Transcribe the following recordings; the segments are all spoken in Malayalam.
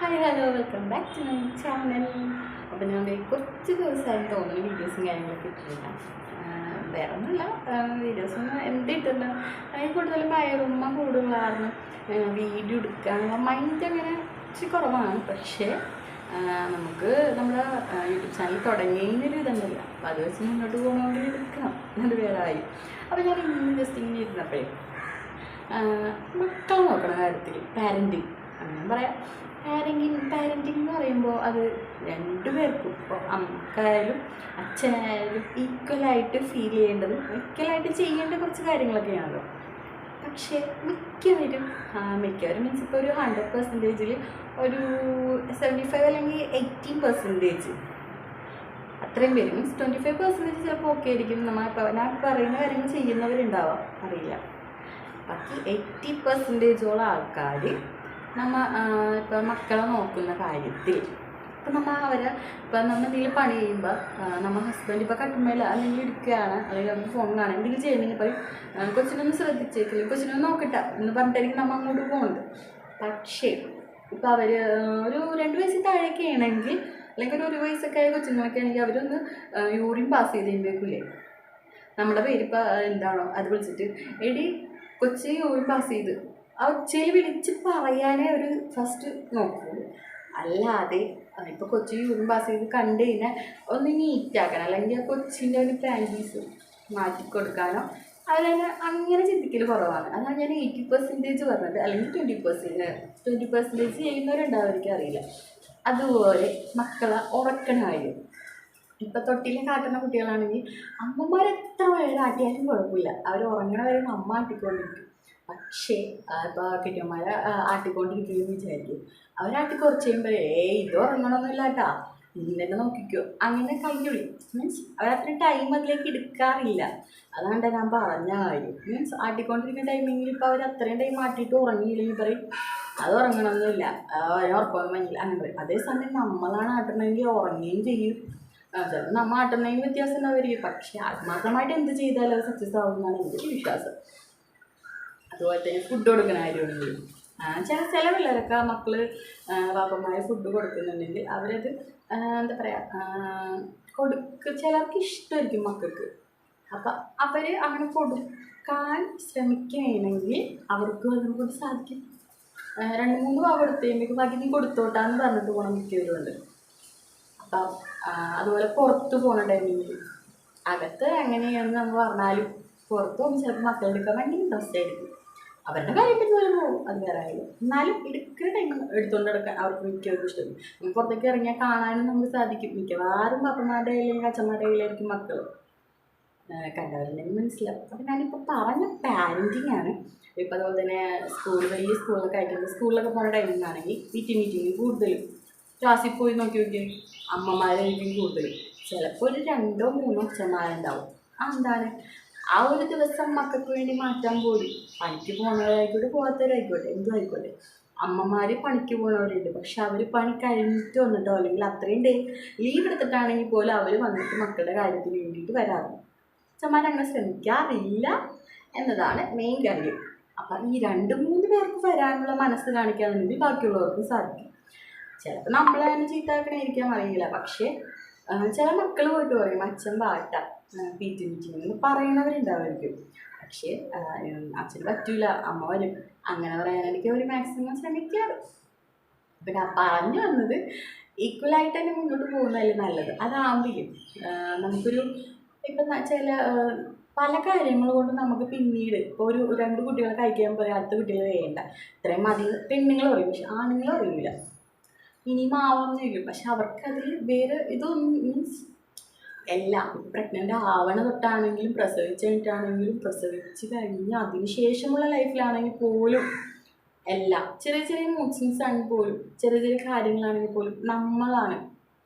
Hi hello welcome back to my channel അപ്പോൾ ഞാൻ കുറച്ച് ദിവസമായി തോന്നുന്നു വീഡിയോസും കാര്യങ്ങളൊക്കെ ഇട്ടിട്ടില്ല. വേറെ ഒന്നുമില്ല വീഡിയോസൊന്നും എന്ത് ഇട്ടില്ല അതിൽ കൂടുതലും ഭയറുമ്മ കൂടുതലായിരുന്നു വീഡിയോ എടുക്കാനുള്ള മൈൻഡ് അങ്ങനെ ഇച്ചിരി കുറവാണ്. പക്ഷേ നമുക്ക് നമ്മുടെ യൂട്യൂബ് ചാനൽ തുടങ്ങിയതിനൊരു ഇതുണ്ടല്ലോ. അപ്പോൾ അത് വെച്ച് മുന്നോട്ട് പോകണമെങ്കിൽ എടുക്കണം. അത് വേറെ ആയി അപ്പോൾ ഞാൻ ഇന്ന് ജസ്റ്റ് ഇങ്ങനെ ഇരുന്നപ്പോഴേ മക്കളെ നോക്കണ കാര്യത്തിൽ പാരന്റിങ് അങ്ങനെ പറയാം. പാരന്റിങ് പാരന്റിങ് എന്ന് പറയുമ്പോൾ അത് രണ്ടുപേർക്കും ഇപ്പോൾ അമ്മക്കായാലും അച്ഛനായാലും ഈക്വലായിട്ട് ഫീൽ ചെയ്യേണ്ടത് ഈക്വലായിട്ട് ചെയ്യേണ്ട കുറച്ച് കാര്യങ്ങളൊക്കെയാണല്ലോ. പക്ഷേ മിക്കവരും മിക്കവരും മീൻസ് ഇപ്പോൾ ഒരു ഹൺഡ്രഡ് പെർസെന്റേജിൽ ഒരു സെവന്റി ഫൈവ് അല്ലെങ്കിൽ എയ്റ്റീൻ പെർസെന്റേജ് അത്രയും പേര്. മീൻസ് ട്വന്റി ഫൈവ് പെർസെന്റേജ് ചിലപ്പോൾ ഓക്കെ ആയിരിക്കും നമ്മൾ ഞാൻ പറയുന്ന കാര്യങ്ങൾ ചെയ്യുന്നവരുണ്ടാവാം. അറിയില്ല. ബാക്കി എയ്റ്റി പെർസെന്റേജോളം ആൾക്കാർ നമ്മ ഇപ്പൊ മക്കളെ നോക്കുന്ന കാര്യത്തിൽ. ഇപ്പം നമ്മ അവരെ ഇപ്പം നമ്മൾ എന്തെങ്കിലും പണി ചെയ്യുമ്പോൾ നമ്മ ഹസ്ബൻഡ് ഇപ്പോൾ കട്ടുമ്മേല അല്ലെങ്കിൽ എടുക്കുകയാണ് അല്ലെങ്കിൽ നമുക്ക് ഫോൺ കാണാൻ എന്തെങ്കിലും ചെയ്യണമെങ്കിൽ പറയും കൊച്ചിനൊന്ന് ശ്രദ്ധിച്ചേക്കില്ല കൊച്ചിനൊന്ന് നോക്കട്ടെ എന്ന് പറഞ്ഞിട്ടായിരിക്കും നമ്മൾ അങ്ങോട്ട് പോകുന്നത് പക്ഷേ ഇപ്പോൾ അവർ ഒരു രണ്ട് വയസ്സിൽ താഴേക്ക് ആണെങ്കിൽ അല്ലെങ്കിൽ ഒരു വയസ്സൊക്കെ ആയ കൊച്ചുങ്ങളൊക്കെ ആണെങ്കിൽ അവരൊന്ന് യൂറിൻ പാസ് ചെയ്ത് കഴിയുമ്പോഴേക്കില്ലേ നമ്മുടെ പേര് ഇപ്പോൾ എന്താണോ അത് വിളിച്ചിട്ട് എടി കൊച്ചി യൂറിൻ പാസ് ചെയ്ത് ആ ഒച്ചയിൽ വിളിച്ച് പറയാനേ ഒരു ഫസ്റ്റ് നോക്കൂ. അല്ലാതെ ഇപ്പോൾ കൊച്ചി പാസ് ചെയ്ത് കണ്ടു കഴിഞ്ഞാൽ ഒന്ന് നീറ്റാക്കണം അല്ലെങ്കിൽ ആ കൊച്ചിന്റെ ഒരു പ്രാക്ടീസ് മാറ്റി കൊടുക്കാനോ അവരങ്ങനെ അങ്ങനെ ചിന്തിക്കൽ കുറവാണ്. അതാണ് ഞാൻ എയ്റ്റി പെർസെന്റേജ് പറഞ്ഞത്. അല്ലെങ്കിൽ ട്വന്റി പെർസെന്റ് ട്വന്റി പെർസെന്റേജ് ചെയ്യുന്നവരുണ്ടാവും അറിയില്ല. അതുപോലെ മക്കളെ ഉറക്കണ കാര്യം ഇപ്പം തൊട്ടിൽ കാട്ടുന്ന കുട്ടികളാണെങ്കിൽ അമ്മമാർ എത്ര വേറെ ആട്ടിയാലും കുഴപ്പമില്ല. അവർ ഉറങ്ങണ വരെ അമ്മ ആട്ടിക്കൊണ്ടിരിക്കും. പക്ഷേ ഇപ്പോൾ കെട്ടിയന്മാരെ ആട്ടിക്കൊണ്ടിരിക്കുകയും വിചാരിക്കും. അവരാട്ടി കുറച്ച് കഴിയുമ്പോൾ ഏയ് ഇത് ഉറങ്ങണമെന്നില്ല കേട്ടാ. നീ നോക്കിക്കോ. അങ്ങനെ കഴിഞ്ഞുള്ളി മീൻസ് അവരത്രയും ടൈം അതിലേക്ക് എടുക്കാറില്ല. അതാണ് ഞാൻ പറഞ്ഞ കാര്യം. മീൻസ് ആട്ടിക്കൊണ്ടിരിക്കുന്ന ടൈമിങ്ങിൽ ഇപ്പോൾ അവർ അത്രയും ടൈം ആട്ടിയിട്ട് ഉറങ്ങിയില്ലെങ്കിൽ പറയും അത് ഉറങ്ങണമെന്നില്ല ഉറക്കമൊന്നും ഭയങ്കര അങ്ങനെ പറയും. അതേസമയം നമ്മളാണ് ആട്ടണമെങ്കിൽ ഉറങ്ങുകയും ചെയ്യും. ചിലപ്പോൾ നമ്മൾ ആട്ടുന്നതിന് വ്യത്യാസം ഉണ്ടാവുമായിരിക്കും. പക്ഷേ ആത്മാർത്ഥമായിട്ട് എന്ത് ചെയ്താലും അത് സക്സസ് ആവുമെന്നാണ് ഒരു വിശ്വാസം. അതുപോലെ ഫുഡ് കൊടുക്കുന്ന കാര്യമുള്ളൂ ചില ചില പിള്ളേരൊക്കെ മക്കൾ പാപ്പന്മാരെ ഫുഡ് കൊടുക്കുന്നുണ്ടെങ്കിൽ അവരത് എന്താ പറയുക കൊടുക്ക ചിലർക്ക് ഇഷ്ടമായിരിക്കും മക്കൾക്ക്. അപ്പം അവർ അങ്ങനെ കൊടുക്കാൻ ശ്രമിക്കുകയാണെങ്കിൽ അവർക്കും അതിനെ കൊണ്ട് സാധിക്കും. രണ്ട് മൂന്ന് പാവ കൊടുത്തേക്ക് ബാക്കി നീ കൊടുത്തോട്ടാന്ന് പറഞ്ഞിട്ട് പോകണം മിക്കവരുണ്ട് അപ്പം അതുപോലെ പുറത്ത് പോകണ ടൈമിൽ അകത്ത് എങ്ങനെയാണെന്ന് നമ്മൾ പറഞ്ഞാലും പുറത്ത് പോകുമ്പോൾ ചിലപ്പോൾ മക്കളുടെ എടുക്കാൻ ഭയങ്കര ഇൻട്രസ്റ്റ് ആയിരിക്കും അവരുടെ കാര്യം പിന്നെ പോലെ പോകും അത് വേറെ കാര്യം എന്നാലും എടുക്കുന്ന ടൈം എടുത്തുകൊണ്ട് നടക്കാൻ അവർക്ക് മിക്കവർക്കും ഇഷ്ടം പുറത്തേക്ക് ഇറങ്ങിയാൽ കാണാനും നമുക്ക് സാധിക്കും. മിക്കവാറും പപ്പന്മാരുടെ കയ്യിലും അച്ഛന്മാരുടെ കയ്യിലായിരിക്കും മക്കൾ കണ്ടവരുണ്ടെങ്കിൽ മനസ്സിലാവും. അപ്പം ഞാനിപ്പോൾ പറഞ്ഞ പാരന്റിങ് ആണ്. ഇപ്പം അതുപോലെ തന്നെ സ്കൂൾ വലിയ സ്കൂളിലൊക്കെ ആയിട്ടുണ്ട്. സ്കൂളിലൊക്കെ പോകുന്ന ടൈമിലാണെങ്കിൽ മീറ്റിംഗ് മീറ്റിംഗ് കൂടുതലും. ക്ലാസ്സിൽ പോയി നോക്കി നോക്കി അമ്മമാരായിരിക്കും കൂടുതൽ ചിലപ്പോൾ ഒരു രണ്ടോ മൂന്നോ അച്ഛന്മാരുണ്ടാവും. ആ എന്താണ്? ആ ഒരു ദിവസം മക്കൾക്ക് വേണ്ടി മാറ്റാൻ പോയി പണിക്ക് പോകുന്നവരായിക്കോട്ടെ പോകാത്തവരായിക്കോട്ടെ എന്തും ആയിക്കോട്ടെ. അമ്മമാർ പണിക്ക് പോകുന്നവരുണ്ട് പക്ഷെ അവർ പണി കഴിഞ്ഞിട്ട് വന്നിട്ടോ അല്ലെങ്കിൽ അത്രയും ഡേ ലീവ് എടുത്തിട്ടാണെങ്കിൽ പോലും അവർ വന്നിട്ട് മക്കളുടെ കാര്യത്തിന് വേണ്ടിയിട്ട് വരാറുണ്ട് അച്ഛന്മാർ അങ്ങനെ ശ്രമിക്കാറില്ല എന്നതാണ് മെയിൻ കാര്യം. അപ്പം ഈ രണ്ട് മൂന്ന് പേർക്ക് വരാനുള്ള മനസ്സ് കാണിക്കാന്നുണ്ടെങ്കിൽ ബാക്കിയുള്ളവർക്കും സാധിക്കും. ചിലപ്പോൾ നമ്മളെ തന്നെ ചീത്താക്കണായിരിക്കാം അറിയില്ല. പക്ഷേ ചില മക്കൾ പോയിട്ട് പറയും അച്ഛൻ പാട്ട പി ടി മീറ്റിംഗ് എന്ന് പറയുന്നവരുണ്ടാവുമായിരിക്കും. പക്ഷേ അച്ഛന് പറ്റൂല അമ്മ വരും. അങ്ങനെ പറയാനായിരിക്കും അവർ മാക്സിമം ശ്രമിക്കാറ്. പിന്നെ പറഞ്ഞു വന്നത് ഈക്വലായിട്ട് തന്നെ മുന്നോട്ട് പോകുന്നതല്ലേ നല്ലത്. അതാകുമ്പോഴും നമുക്കൊരു ഇപ്പം ചില പല കാര്യങ്ങൾ കൊണ്ട് നമുക്ക് പിന്നീട് ഇപ്പോൾ ഒരു രണ്ട് കുട്ടികളെ കഴിക്കാൻ പോലെ അടുത്ത കുട്ടികൾ വേണ്ട. ഇത്രയും മതി. പെണ്ണുങ്ങൾ പറയും പക്ഷെ ആണുങ്ങൾ അറിയില്ല ഇനിയും ആവാമെന്ന് ചോദിക്കും പക്ഷെ അവർക്കതിൽ വേറെ ഇതൊന്നും മീൻസ് എല്ലാം. പ്രഗ്നന്റ് ആവണ തൊട്ടാണെങ്കിലും പ്രസവിച്ച് കഴിഞ്ഞിട്ടാണെങ്കിലും പ്രസവിച്ച് കഴിഞ്ഞ് അതിനുശേഷമുള്ള ലൈഫിലാണെങ്കിൽ പോലും എല്ലാം. ചെറിയ ചെറിയ മൂസിങ്സ് ആണെങ്കിൽ പോലും ചെറിയ ചെറിയ കാര്യങ്ങളാണെങ്കിൽ പോലും നമ്മളാണ്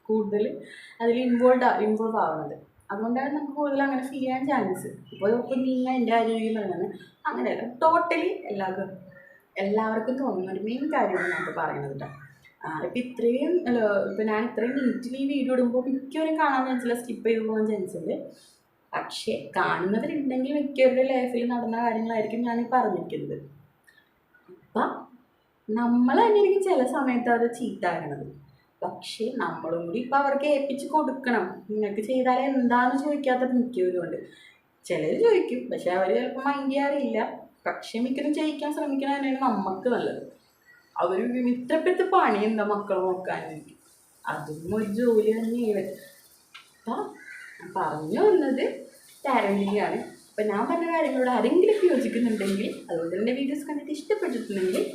കൂടുതൽ അതിൽ ഇൻവോൾവ് ഇൻവോൾവ് ആവുന്നത് അതുകൊണ്ടാണ് നമുക്ക് കൂടുതൽ അങ്ങനെ ഫീൽ ചെയ്യാൻ ചാൻസ് ഇപ്പോൾ ഇപ്പോൾ നീങ്ങ എന്റെ ആരോഗ്യം പറയുന്നത്. അങ്ങനെയല്ല ടോട്ടലി എല്ലാവർക്കും എല്ലാവർക്കും തോന്നുന്ന ഒരു മെയിൻ കാര്യമാണ് നമുക്ക് പറയുന്നത് കേട്ടോ ഇപ്പം ഇത്രയും ഇപ്പം ഞാൻ ഇത്രയും നീറ്റിൽ ഈ വീഡിയോ ഇടുമ്പോൾ മിക്കവരും കാണാൻ ചാൻസില്ല സ്കിപ്പ് ചെയ്തു പോകാൻ ചാൻസുണ്ട് പക്ഷേ കാണുന്നവരുണ്ടെങ്കിൽ മിക്കവരുടെ ലൈഫിൽ നടന്ന കാര്യങ്ങളായിരിക്കും ഞാൻ പറഞ്ഞിരിക്കുന്നത്. അപ്പം നമ്മൾ തന്നെയായിരിക്കും ചില സമയത്ത് അത് ചീത്താകണത്. പക്ഷേ നമ്മളും കൂടി ഇപ്പൊ അവർക്ക് ഏൽപ്പിച്ച് കൊടുക്കണം. നിങ്ങൾക്ക് ചെയ്താൽ എന്താണെന്ന് ചോദിക്കാത്ത മിക്കവരുമുണ്ട് ചിലർ ചോദിക്കും പക്ഷെ അവർ ചിലപ്പോൾ മൈൻഡ് ചെയ്യാറില്ല. പക്ഷെ മിക്കതും ചെയ്യിക്കാൻ ശ്രമിക്കണം തന്നെയാണ് നമുക്ക് നല്ലത്. അവർ വിമിത്രപ്പെട്ട് പണി എന്താ മക്കളെ വേണ്ടി അതും ഒരു ജോലി തന്നെയാണ്. അപ്പം പറഞ്ഞു വന്നത് പാരന്റിംഗ് ആണ് അപ്പം ഞാൻ പറഞ്ഞ കാര്യങ്ങളോട് ആരെങ്കിലും യോജിക്കുന്നുണ്ടെങ്കിൽ അതുപോലെ തന്നെ വീഡിയോസ് കണ്ടിട്ട് ഇഷ്ടപ്പെട്ടിട്ടുണ്ടെങ്കിൽ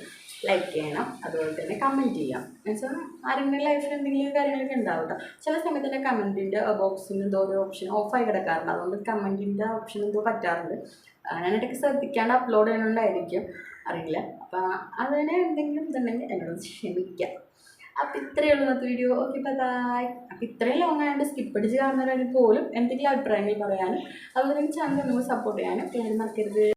ലൈക്ക് ചെയ്യണം. അതുപോലെ തന്നെ കമന്റ് ചെയ്യാം. എന്നുവെച്ചാൽ ആരെങ്കിലും ലൈഫിൽ എന്തെങ്കിലും കാര്യങ്ങളൊക്കെ ഉണ്ടാവും കേട്ടോ ചില സമയത്ത് തന്നെ കമന്റിന്റെ ബോക്സിന് എന്തോ ഒരു ഓപ്ഷൻ ഓഫായി കിടക്കാറുണ്ട്. അതുകൊണ്ട് കമന്റിന്റെ ഓപ്ഷൻ എന്തോ പറ്റാറുണ്ട്. ഞാൻ ശ്രദ്ധിക്കാണ്ട് അപ്ലോഡ് ചെയ്യണോണ്ടായിരിക്കും അറിയില്ല. അപ്പം അതിനെ എന്തെങ്കിലും ഇതുണ്ടെങ്കിൽ എന്നോട് ക്ഷമിക്കാം. അപ്പം ഇത്രയേ ഉള്ളൂ ഇന്നത്തെ വീഡിയോ ഓക്കെ ബൈ അപ്പം ഇത്രയും ലോങ് ആയതുകൊണ്ട് സ്കിപ്പ് അടിച്ച് കാണുന്നവരാണെങ്കിൽ പോലും എന്തെങ്കിലും അഭിപ്രായങ്ങൾ പറയാനും അതുപോലെ തന്നെ ചാനൽ നമുക്ക് സപ്പോർട്ട് ചെയ്യാനും മറക്കരുത്.